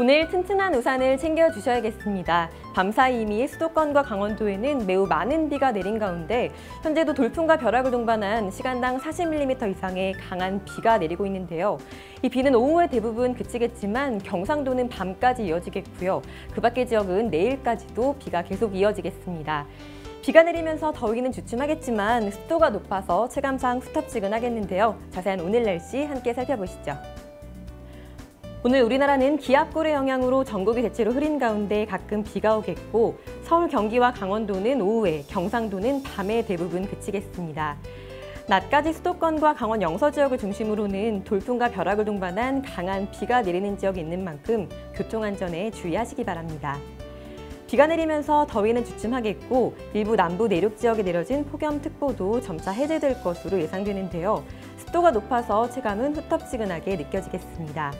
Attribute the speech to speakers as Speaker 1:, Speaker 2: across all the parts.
Speaker 1: 오늘 튼튼한 우산을 챙겨주셔야겠습니다. 밤사이 이미 수도권과 강원도에는 매우 많은 비가 내린 가운데 현재도 돌풍과 벼락을 동반한 시간당 40mm 이상의 강한 비가 내리고 있는데요. 이 비는 오후에 대부분 그치겠지만 경상도는 밤까지 이어지겠고요. 그 밖의 지역은 내일까지도 비가 계속 이어지겠습니다. 비가 내리면서 더위는 주춤하겠지만 습도가 높아서 체감상 후텁지근하겠는데요. 자세한 오늘 날씨 함께 살펴보시죠. 오늘 우리나라는 기압골의 영향으로 전국이 대체로 흐린 가운데 가끔 비가 오겠고 서울, 경기와 강원도는 오후에, 경상도는 밤에 대부분 그치겠습니다. 낮까지 수도권과 강원 영서 지역을 중심으로는 돌풍과 벼락을 동반한 강한 비가 내리는 지역이 있는 만큼 교통안전에 주의하시기 바랍니다. 비가 내리면서 더위는 주춤하겠고 일부 남부 내륙 지역에 내려진 폭염특보도 점차 해제될 것으로 예상되는데요. 습도가 높아서 체감은 후텁지근하게 느껴지겠습니다.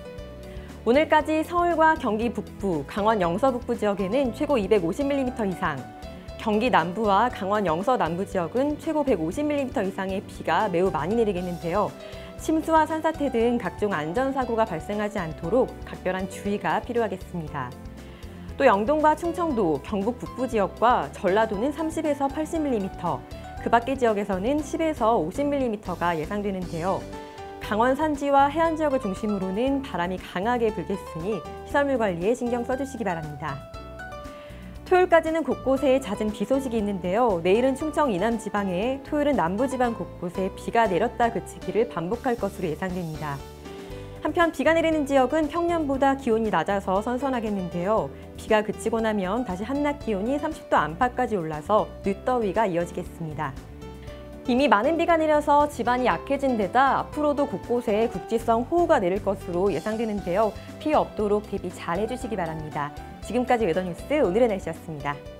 Speaker 1: 오늘까지 서울과 경기 북부, 강원 영서 북부 지역에는 최고 250mm 이상, 경기 남부와 강원 영서 남부 지역은 최고 150mm 이상의 비가 매우 많이 내리겠는데요. 침수와 산사태 등 각종 안전사고가 발생하지 않도록 각별한 주의가 필요하겠습니다. 또 영동과 충청도, 경북 북부 지역과 전라도는 30에서 80mm, 그 밖의 지역에서는 10에서 50mm가 예상되는데요. 강원 산지와 해안 지역을 중심으로는 바람이 강하게 불겠으니 시설물 관리에 신경 써주시기 바랍니다. 토요일까지는 곳곳에 잦은 비 소식이 있는데요. 내일은 충청 이남 지방에, 토요일은 남부 지방 곳곳에 비가 내렸다 그치기를 반복할 것으로 예상됩니다. 한편 비가 내리는 지역은 평년보다 기온이 낮아서 선선하겠는데요. 비가 그치고 나면 다시 한낮 기온이 30도 안팎까지 올라서 늦더위가 이어지겠습니다. 이미 많은 비가 내려서 집안이 약해진 데다 앞으로도 곳곳에 국지성 호우가 내릴 것으로 예상되는데요. 피해 없도록 대비 잘 해주시기 바랍니다. 지금까지 웨더뉴스 오늘의 날씨였습니다.